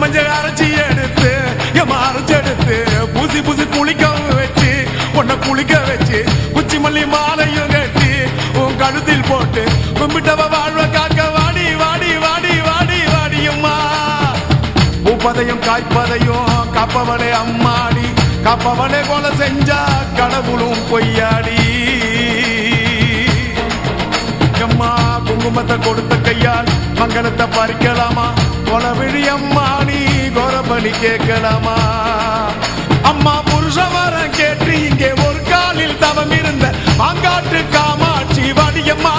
மஞ்சள் அரைச்சி எடுத்து என் அரைச்சி எடுத்து புசி புசி குளிக்க வச்சு உன்னை குளிக்க வச்சு குச்சி மல்லி மாலையும் கட்டி உன் கழுத்தில் போட்டு கும்பிட்டவ வாழ்வ காக்க வாடி வாடி வாடி வாடி வாடியம்மா பூப்பதையும் காய்ப்பதையும் காப்பவளே அம்மாடி காப்பவளே கொலை செஞ்சா கடவுளும் பொய்யாடி. அம்மா குங்குமத்தை கொடுத்த கையால் மங்களத்தை பறிக்கலாமா? கொலவிழி அம்மா நீ கோரபலி கேட்கலாமா? அம்மா புருஷவரம் கேட்டு இங்கே ஒரு காலில் தவம் இருந்த மாங்காட்டு காமாட்சி வடியம்மா.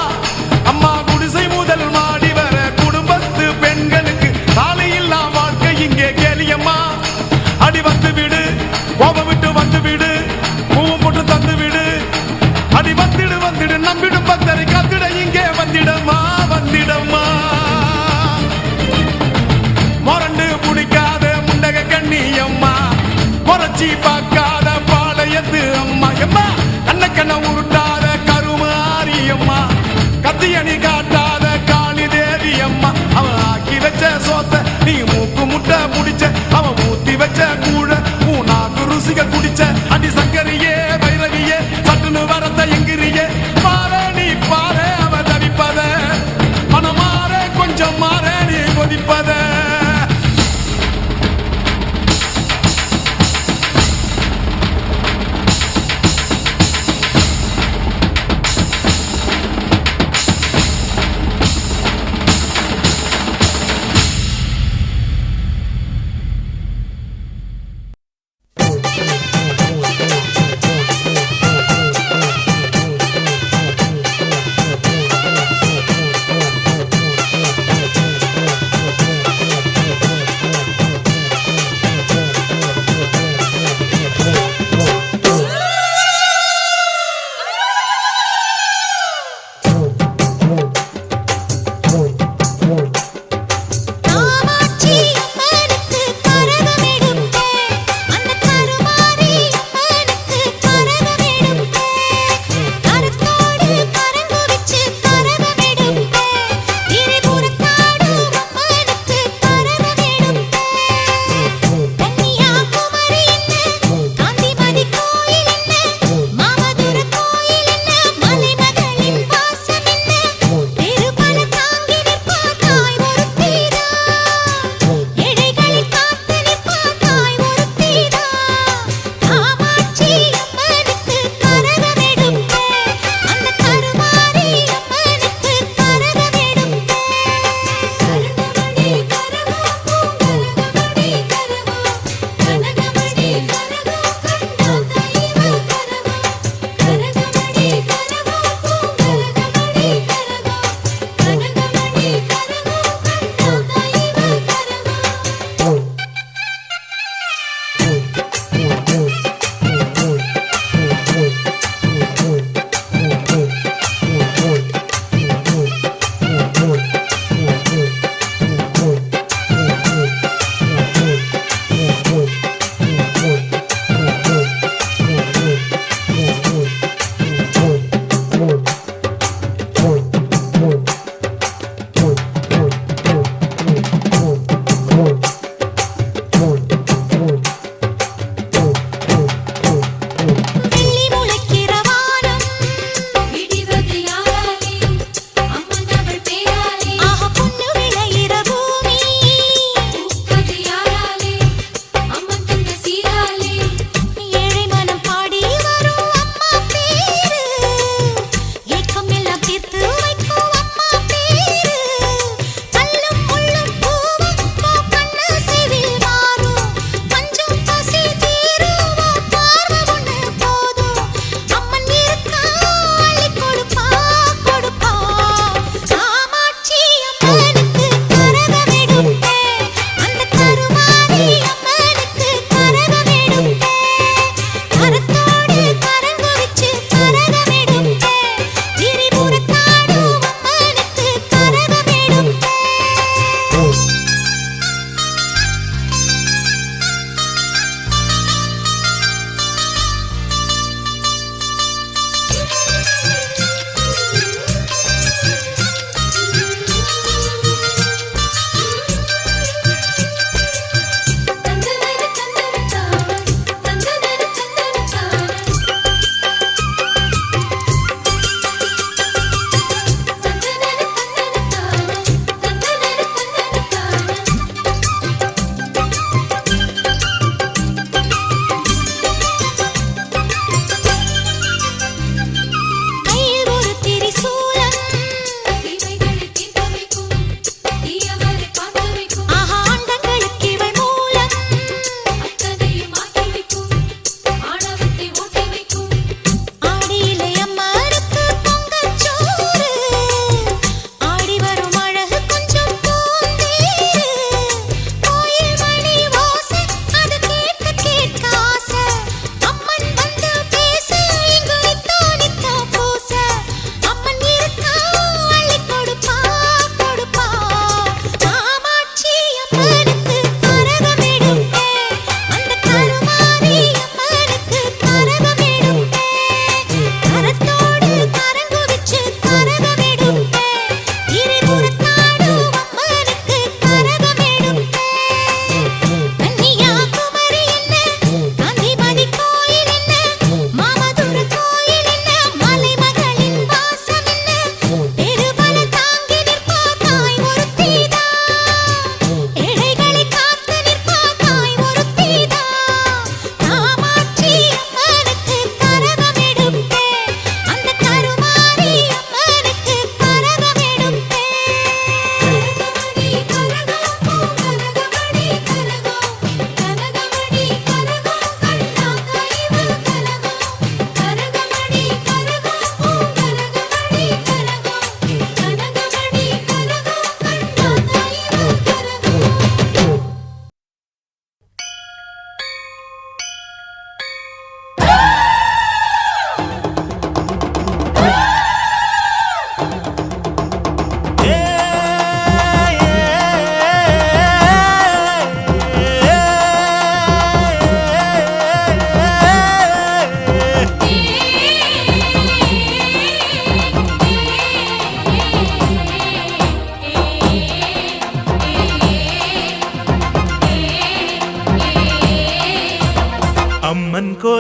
அவன்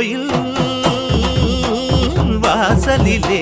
கோயில் வாசலிலே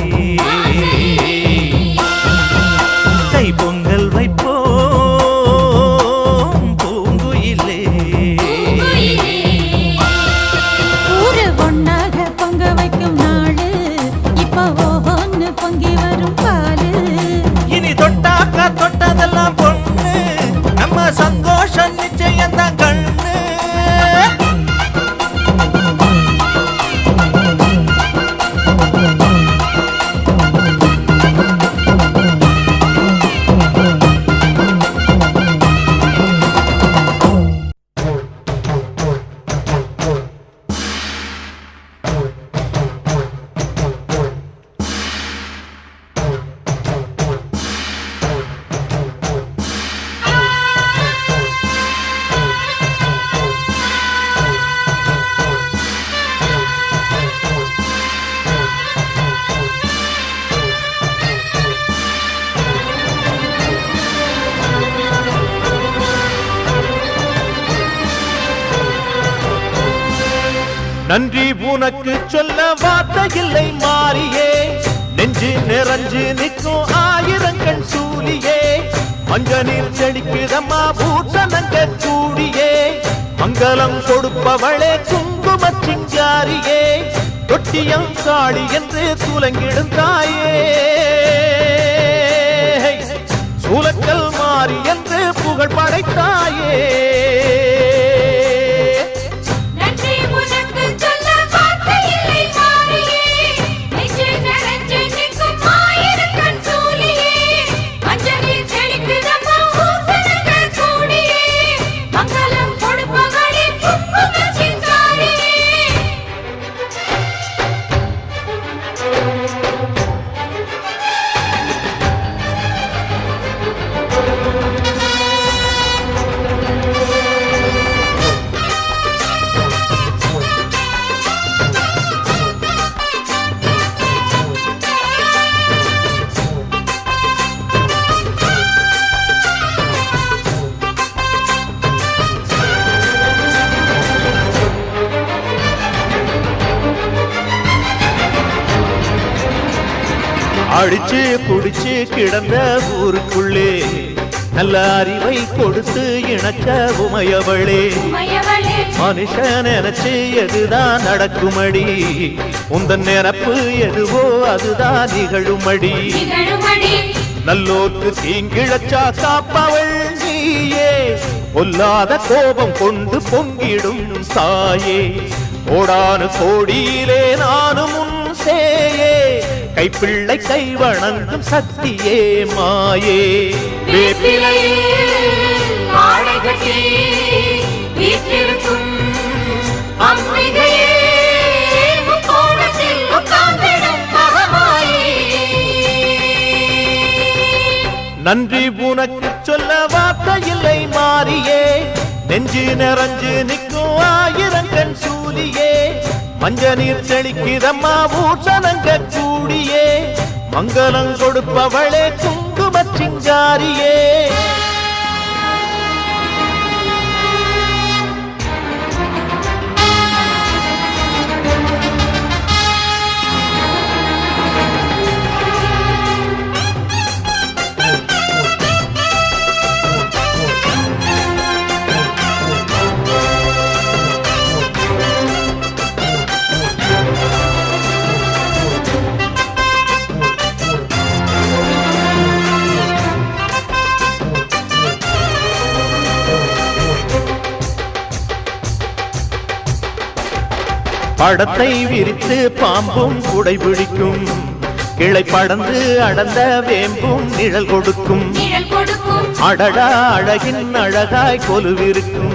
இல்லை மாறியே. நெஞ்சு நிறைஞ்சு நிற்கும் ஆயிரங்கள் சூழியே மஞ்ச நீர் செடிக்குதம்மா பூசணங்க கூடியே. மங்களம் கொடுப்பவளே குங்கும சிங்காரியே. தொட்டியம் காளி என்று துலங்கிடும் தாயே. சூலக்கல் மாறி என்று புகழ் படைத்தாயே. அறிவை கொடுத்து இணக்க உமையவளே. மயவளே மனுஷன் நினைச்சு எதுதான் நடக்குமடி? உந்தன் நினப்பு எதுவோ அதுதான் நிகழுமடி. நல்லோர்க்கு தீங்கிழச்சா காப்பவள் நீயே. பொல்லாத கோபம் கொண்டு பொங்கிடும் தாயே. கோடானு கோடியிலே நானும் உன் சேயே. கைப்பிள்ளை கை வணங்கும் சக்தியே மாயே. வேப்பிலையில் ஆடை கட்டி வீற்றிருக்கும் அம்பிகையே முக்கோணத்தில் உட்கார்ந்திடும் மகமாயி. நன்றி உனக்கு சொல்ல வார்த்தை இல்லை மாறியே. நெஞ்சு நிறைஞ்சு நிற்கும் ஆயிரங்கண் சூலியே மஞ்ச நீர் செழிக்கிறம்மா ஊசனங்க கூடியே. மங்களம் கொடுப்பவளே சிங்காரியே. படத்தை விரித்து பாம்பும் குடை பிடிக்கும் கிளை படந்து அடர்ந்த வேம்பும் நிழல் கொடுக்கும். அடடா அழகின் அழகாய் கொலுவிருக்கும்.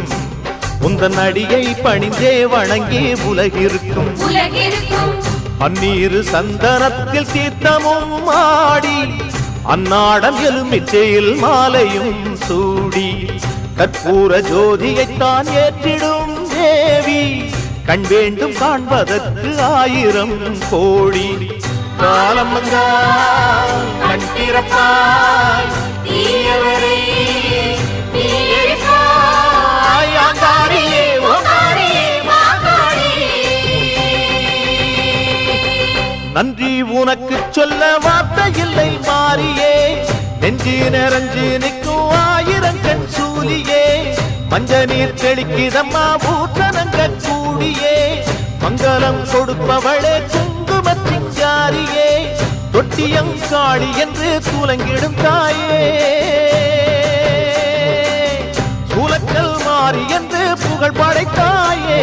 உந்தன் அடியை பணிந்தே வணங்கி உலகிருக்கும். பன்னீரு சந்தனத்தில் தீர்த்தமும் ஆடி அன்னாடம் எலுமிச்சையில் மாலையும் சூடி. கற்பூர ஜோதியைத்தான் ஏற்றிடும் கண் வேண்டும் காண்பதற்கு ஆயிரம் கோடி. காலம் கண் திறப்பாய். தீயவரை நன்றி உனக்கு சொல்ல வார்த்தை இல்லை மாறியே. நெஞ்சு நிறைஞ்சு நிற்கும் ஆயிரம் கண் சூலியே. மஞ்ச நீர் தெளிக்கிதம்மா பூசணங்க கூடியே மங்களம் கொடுப்பவளே குங்குமத்திங்காரியே தொட்டியம் காளி என்று சூலங்கிடும் தாயே. சூலக்கல் மாறி என்று புகழ் படைத்தாயே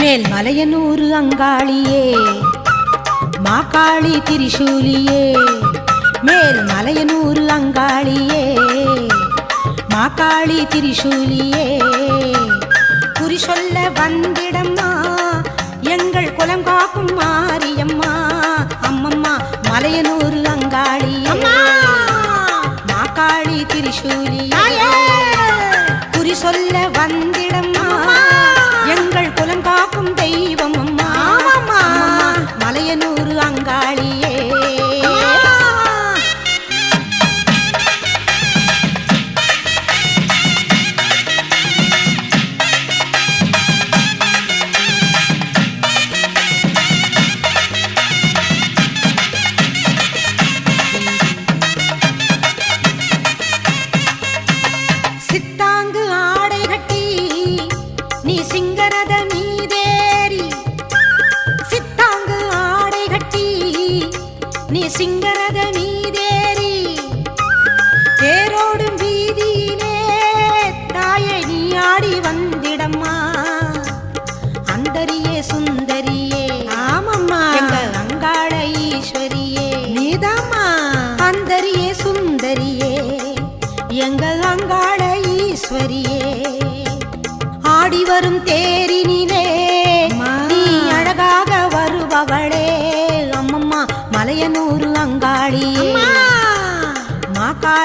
மேல் மலையனூறு அங்காளியே மாக்காளி திரிசூலியே மேல் மலையனூறு அங்காளியே மாக்காளி திரிசூலியே. குறி சொல்ல வந்திடம்மா எங்கள் குலம் காக்கும் மாரியம்மா அம்மம்மா மலையனூறு அங்காளியே. மாக்காளி திரிசூலியே குறி சொல்ல வந்திடம்மா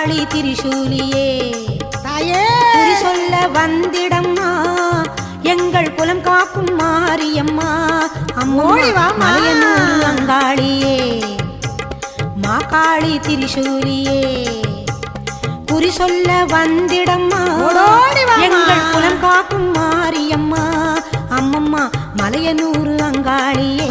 மாக்காளி திரிசூலியே. தாயே! குறி சொல்ல வந்திடம்மா எங்கள் குலம் காக்கும் மாரியம்மா. அம்மோடி மலையனூறு அங்காளியே மாக்காளி திரிசூலியே. குறி சொல்ல வந்திடம்மா எங்கள் குலம் காக்கும் மாரியம்மா. அம்மம்மா மலையனூறு அங்காளியே